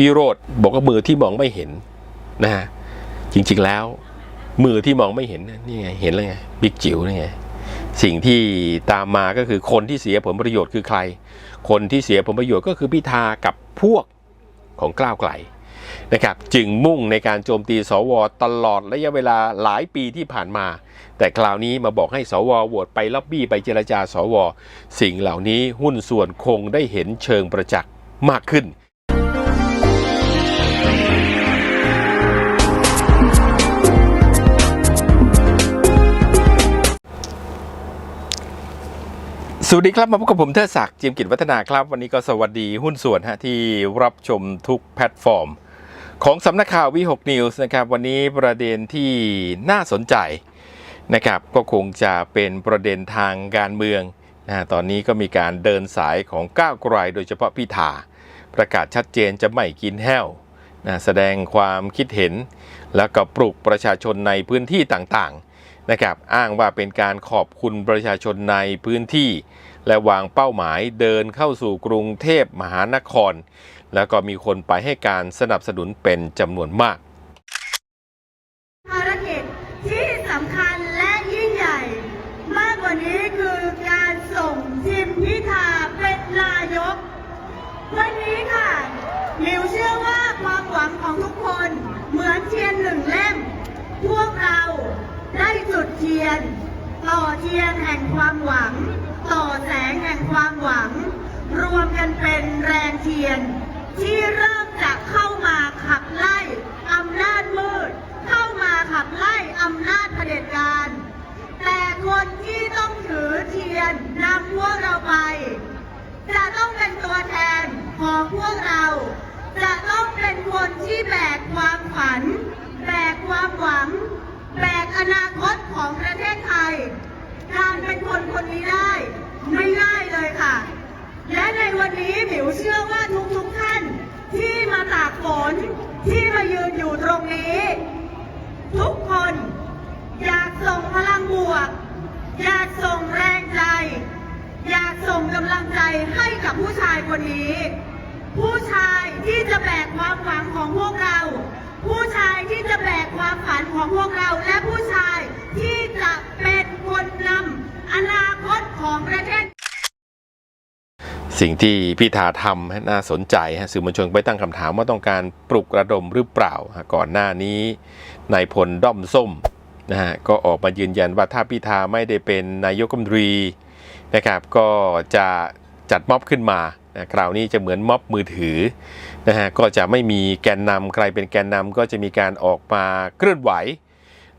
วิโรธบอกว่ามือที่มองไม่เห็นนะฮะจริง ๆแล้ว มือที่มองไม่เห็นนี่ไงเห็นแล้วไงบิ๊กจิ๋วนี่ไงสิ่งที่ตามมาก็คือคนที่เสียผลประโยชน์คือใคร คนที่เสียผลประโยชน์ก็คือพิธากับพวกของกล้าวไกลนะครับจึงมุ่งในการโจมตีสวตลอดระยะเวลาหลายปีที่ผ่านมา แต่คราวนี้มาบอกให้สวโหวตไปล็อบบี้ไปเจรจาสว สิ่งเหล่านี้หุ้นส่วนคงได้เห็นเชิงประจักษ์มากขึ้น สวัสดีครับมาพบกับผมเทิดศักดิ์จียมกิจวัฒนาครับ วันนี้ก็สวัสดีหุ้นส่วนฮะที่รับชมทุกแพลตฟอร์ม ของสำนักข่าววิหกนิวส์นะครับ วันนี้ประเด็นที่น่าสนใจนะครับ ก็คงจะเป็นประเด็นทางการเมืองนะตอนนี้ก็มีการเดินสายของก้าวไกลโดยเฉพาะพิธาประกาศชัดเจนจะไม่กินแห้วนะแสดงความคิดเห็น แล้วก็ปลุกประชาชนในพื้นที่ต่างๆนะครับอ้างว่าเป็นการขอบคุณประชาชนในพื้นที่ และวางเป้าหมายเดินเข้าสู่กรุงเทพมหานคร แล้วก็มีคนไปให้การสนับสนุนเป็นจำนวนมาก ภารกิจที่สำคัญและยิ่งใหญ่ มากกว่านี้คือการส่งทีมพิธาเป็นนายก วันนี้ค่ะมิวเชื่อว่าความหวังของทุกคนเหมือนเทียนหนึ่งเล่ม พวกเราได้จุดเทียน ต่อเทียนแห่งความหวัง ต่อแสงแห่งความหวัง รวมกันเป็นแรงเทียน ที่เริ่มจะเข้ามาขับไล่อำนาจมืด เข้ามาขับไล่อำนาจเผด็จการ แต่คนที่ต้องถือเทียนนำพวกเราไป จะต้องเป็นตัวแทนของพวกเรา จะต้องเป็นคนที่แบกความฝัน แบกความหวัง แบกอนาคตของประเทศไทย การเป็นคนคนนี้ได้ ไม่ง่ายเลยค่ะ และในวันนี้หมิวเชื่อว่าทุกๆท่าน ที่มาตาก ฝนที่มายืนอยู่ตรงนี้ ทุกคนอยากส่งพลังบวก อยากส่งแรงใจ อยากส่งกำลังใจให้กับผู้ชายคนนี้ ผู้ชายที่จะแบกความหวังของพวกเรา ผู้ชายที่จะแบกความฝันของพวกเราและ สิ่งที่พิธาทำน่าสนใจฮะสื่อมวลชนไปตั้งคำถามว่าต้องการปลุกระดมหรือเปล่า ก่อนหน้านี้นายพลด้อมส้มนะฮะก็ออกมายืนยันว่าถ้าพิธาไม่ได้เป็นนายกรัฐมนตรีนะครับก็จะจัดม็อบขึ้นมานะคราวนี้จะเหมือนม็อบมือถือนะฮะก็จะไม่มีแกนนำใครเป็นแกนนำก็จะมีการออกมาเคลื่อนไหว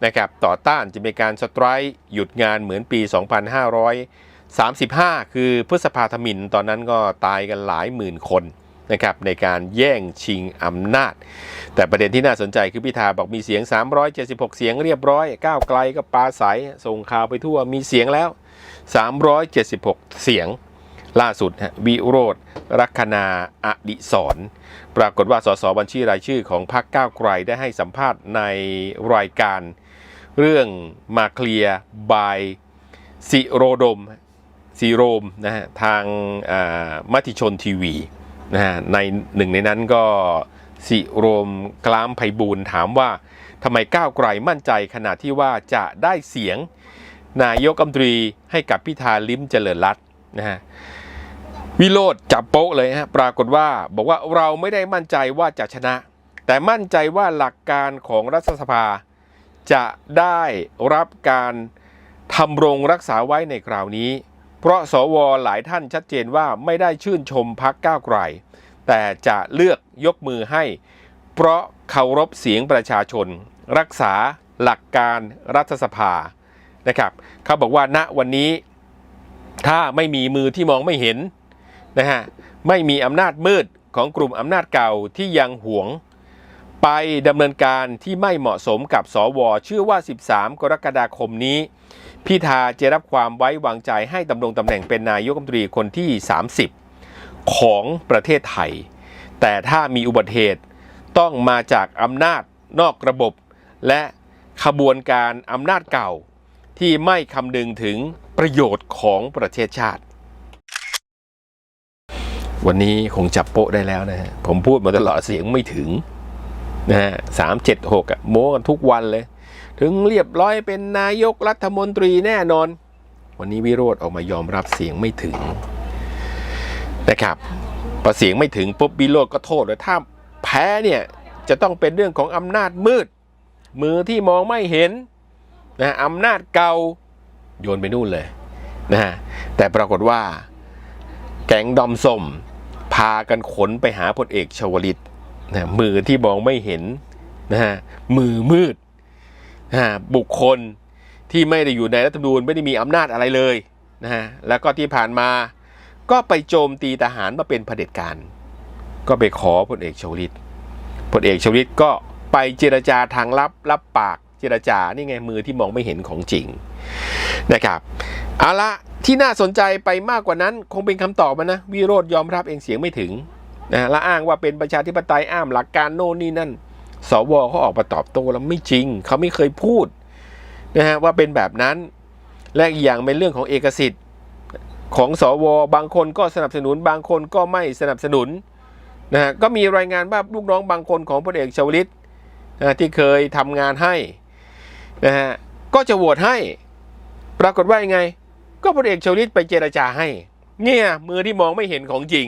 นะครับต่อต้านจะมีการสไตร์หยุดงานเหมือนปี 2500 35 คือพฤษภาธมินตอนนั้นก็ตายกันหลายหมื่นคนนะครับในการแย่งชิงอำนาจ แต่ประเด็นที่น่าสนใจคือพิธาบอกมีเสียง 376 เสียงเรียบร้อย ก้าวไกลก็ปาใสส่งข่าวไปทั่วมีเสียงแล้ว 376 เสียงล่าสุดวิโรธรัคนาอดิศรปรากฏว่าสสบัญชีรายชื่อของพรรคก้าวไกลได้ให้สัมภาษณ์ในรายการ เรื่องมาเคลียร์บายสิโรดม ซีโรมนะฮะทางอ่ามติชนทีวีนะฮะในหนึ่งในนั้นก็สิโรมกล้ามไพบูลถามว่าทำไมก้าวไกลมั่นใจขนาดที่ว่าจะได้เสียงนายกรัมตรีให้กับพิธาลิ้มเจริญรัตน์นะฮะวิโรธจับโป๊ะเลยฮะปรากฏว่าบอกว่าเราไม่ได้มั่นใจว่าจะชนะ แต่มั่นใจว่าหลักการของรัฐสภา จะได้รับการทำรงรักษาไว้ในคราวนี้ เพราะสวหลายท่านชัดเจนว่าไม่ได้ชื่นชมพักก้าวไกล แต่จะเลือกยกมือให้ เพราะเคารพเสียงประชาชน รักษาหลักการรัฐสภานะครับเขาบอกว่าณวันนี้ ถ้าไม่มีมือที่มองไม่เห็นนะฮะไม่มีอำนาจมืดของกลุ่มอำนาจเก่าที่ยังหวง ไปดำเนินการที่ไม่เหมาะสมกับสวเชื่อว่า 13 กรกฎาคมนี้ พิธาจะรับความไว้วางใจให้ดำรงตำแหน่งเป็นนายกรัฐมนตรีคนที่ 30 ของประเทศไทย แต่ถ้ามีอุบัติเหตุต้องมาจากอำนาจนอกระบบ และขบวนการอำนาจเก่า ที่ไม่คำนึงถึงประโยชน์ของประเทศชาติ วันนี้คงจับโปะได้แล้วนะฮะผมพูดมาตลอดเสียงไม่ถึงนะฮะสามเจ็ดหกอะโม้กันทุกวันเลย ถึงเรียบร้อยเป็นนายกรัฐมนตรีแน่นอน วันนี้วิโรธออกมายอมรับเสียงไม่ถึงนะครับพอเสียงไม่ถึงปุ๊บวิโรธก็โทษเลยถ้าแพ้เนี่ยจะต้องเป็นเรื่องของอำนาจมืด มือที่มองไม่เห็นนะอำนาจเก่าโยนไปนู่นเลยนะฮะแต่ปรากฏว่า แก๊งดอมส้มพากันขนไปหาพลเอกชวลิตนะมือที่มองไม่เห็นนะฮะมือมืด บุคคลที่ไม่ได้อยู่ในรัฐธรรมนูญไม่ได้มีอำนาจอะไรเลยนะฮะแล้วก็ที่ผ่านมาก็ไปโจมตีทหารมาเป็นเผด็จการ ก็ไปขอพลเอกชวลิตพลเอกชวลิตก็ไปเจรจาทางลับรับปากเจรจานี่ไงมือที่มองไม่เห็นของจริงนะครับเอาละที่น่าสนใจไปมากกว่านั้นคงเป็นคำตอบมานะวิโรธยอมรับเองเสียงไม่ถึงนะและอ้างว่าเป็นประชาธิปไตยอ้ามหลักการโน่นนี่นั่น สวเขาออกมาตอบโต้แล้วไม่จริง เขาไม่เคยพูดนะฮะว่าเป็นแบบนั้น และอีกอย่างเป็นเรื่องของเอกสิทธิ์ของสวบางคนก็สนับสนุนบางคนก็ไม่สนับสนุนนะฮะก็มีรายงานว่าลูกน้องบางคนของพลเอกชวลิตนะที่เคยทำงานให้นะฮะก็จะโหวตให้ ปรากฏว่ายังไง ก็พลเอกชวลิตไปเจรจาให้ เนี่ยมือที่มองไม่เห็นของจริง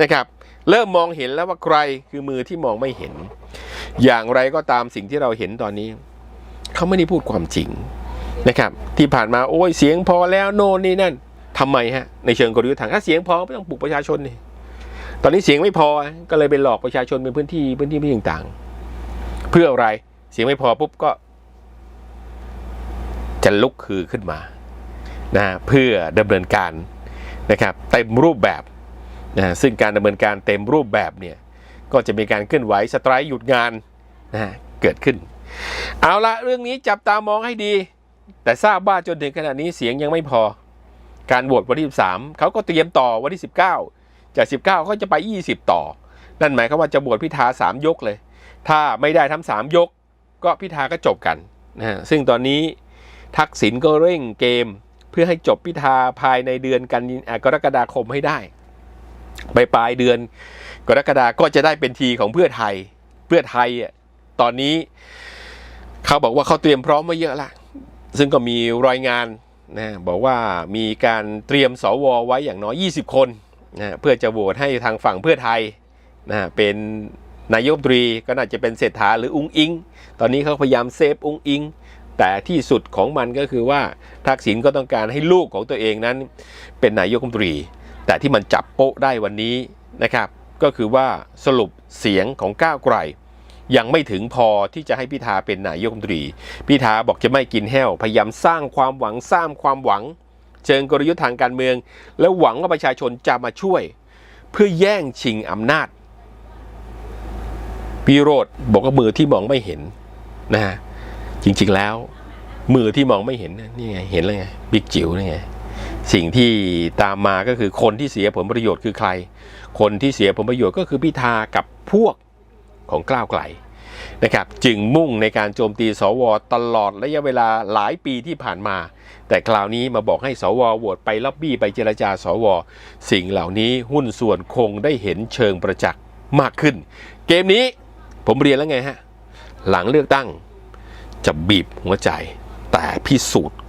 นะครับ เริ่มมองเห็นแล้วว่าใครคือมือที่มองไม่เห็น อย่างไรก็ตามสิ่งที่เราเห็นตอนนี้ เขาไม่ได้พูดความจริงนะครับ ที่ผ่านมาโอ้ยเสียงพอแล้วโน่นนี่นั่นทำไมฮะในเชิงกลยุทธ์ทางถ้าเสียงพอไม่ต้องปลุกประชาชนนี่ตอนนี้เสียงไม่พอก็เลยไปหลอกประชาชนเป็นพื้นที่พื้นที่ไม่ต่างๆ เพื่ออะไรเสียงไม่พอปุ๊บก็ จะลุกคือขึ้นมานะเพื่อดำเนินการนะครับเต็มรูปแบบนะซึ่งการดำเนินการเต็มรูปแบบเนี่ย ก็จะมีการเคลื่อนไหวสไตร์หยุดงานนะเกิดขึ้น เอาละเรื่องนี้จับตามองให้ดี แต่ทราบว่าจนถึงขณะนี้เสียงยังไม่พอ การโหวตวันที่ 13เขาก็เตรียมต่อวันที่ 19 จาก 19เขาจะไป 20 ต่อ นั่นหมายความว่าจะโหวตพิธา3 ยกเลย ถ้าไม่ได้ทั้ง3ยก ก็พิธาก็จบกันนะซึ่งตอนนี้ทักษิณก็เร่งเกม เพื่อให้จบพิธาภายในเดือนกันกรกฎาคมให้ได้ ไปปลายเดือน กรกฎาก็จะได้เป็นทีของเพื่อไทย เพื่อไทยอะตอนนี้เขาบอกว่าเขาเตรียมพร้อมมาเยอะละซึ่งก็มีรายงานนะบอกว่ามีการเตรียมสวไว้อย่างน้อย 20 คนนะเพื่อจะโหวตให้ทางฝั่งเพื่อไทยนะเป็นนายกตรีก็น่าจะเป็นเศรษฐาหรืออุ้งอิง ตอนนี้เขาพยายามเซฟอุ้งอิง แต่ที่สุดของมันก็คือว่าทักษิณก็ต้องการให้ลูกของตัวเองนั้นเป็นนายกรัฐมนตรี แต่ที่มันจับโป๊ะได้วันนี้นะครับ ก็คือว่าสรุปเสียงของก้าวไกล ยังไม่ถึงพอที่จะให้พิธาเป็นนายกรัฐมนตรี พิธาบอกจะไม่กินแห้ว พยายามสร้างความหวังสร้างความหวัง เชิงกลยุทธ์ทางการเมือง แล้วหวังว่าประชาชนจะมาช่วย เพื่อแย่งชิงอำนาจพี่โรดบอกว่ามือที่มองไม่เห็นนะฮะจริงๆแล้ว มือที่มองไม่เห็นนะนี่ไงเห็นแล้วไงบิ๊กจิ๋วนี่ไง สิ่งที่ตามมาก็คือคนที่เสียผลประโยชน์คือใคร คนที่เสียผลประโยชน์ก็คือพิธากับพวกของกล้าวไกลนะครับจึงมุ่งในการโจมตีสวตลอดระยะเวลาหลายปีที่ผ่านมา แต่คราวนี้มาบอกให้สวโหวตไปล็อบบี้ไปเจรจาสว สิ่งเหล่านี้หุ้นส่วนคงได้เห็นเชิงประจักษ์มากขึ้น เกมนี้ผมเรียนแล้วไงฮะ หลังเลือกตั้งจะบีบหัวใจแต่พิสูจน์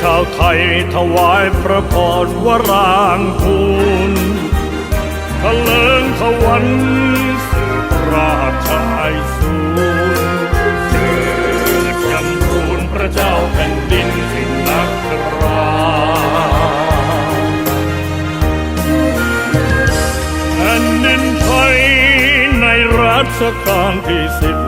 ชาวไทยถวายพระพรวรางคูลทะเลิงทวันสืบราชไอสูรเจิดจำรูนพระเจ้าแผ่นดินสินนักราแผ่นดินไทยในรัชกาลที่สิบ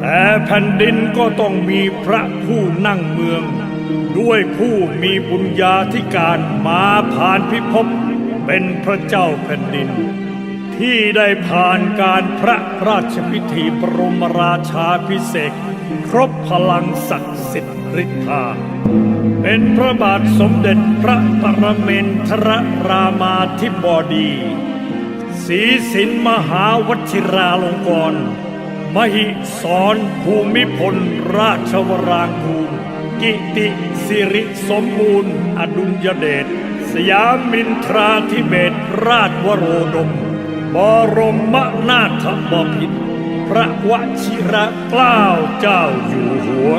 แต่แผ่นดินก็ต้องมีพระผู้นั่งเมือง ด้วยผู้มีบุญญาธิการมาผ่านพิภพเป็นพระเจ้าแผ่นดิน ที่ได้ผ่านการพระราชพิธีบรมราชาพิเศษครบพลังศักดิ์สิทธิ์ฤทธา เป็นพระบาทสมเด็จพระปรเมนทรรามาธิบดีศรีสินมหาวชิราลงกรณ์ มหิสรภูมิพลราชวรางกูลกิติสิริสมบูรณ์ อดุลยเดชสยามินทราธิเบศราชวโรดม บรมนาถบพิตรพระวชิระเกล้าเจ้าอยู่หัว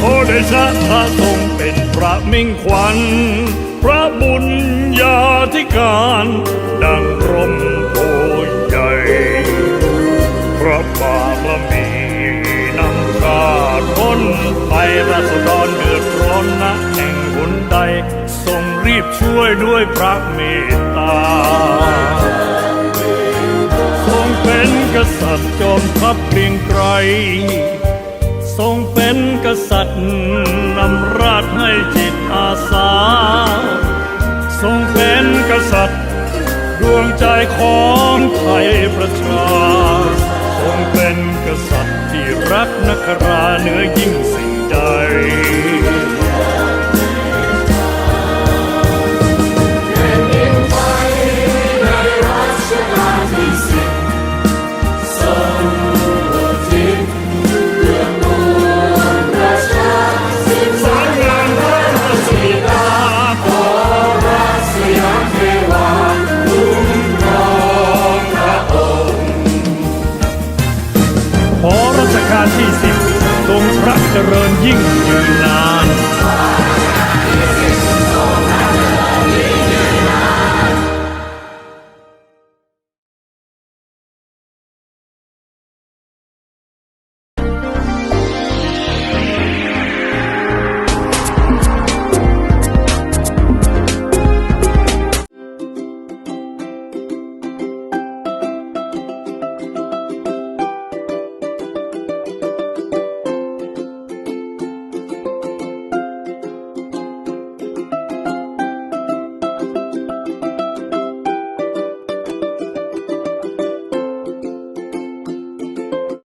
โอเดชะพระทรงเป็นพระมิ่งขวัญ พระบุญญาธิการ ดังร่ม ไปราษฎรเดือดร้อนนะแห่งหนใดทรงรีบช่วยด้วยพระเมตตา ทรงเป็นกษัตริย์จอมทัพเกรียงไกร ทรงเป็นกษัตริย์นำราชให้จิตอาสา ทรงเป็นกษัตริย์ดวงใจของไทยประ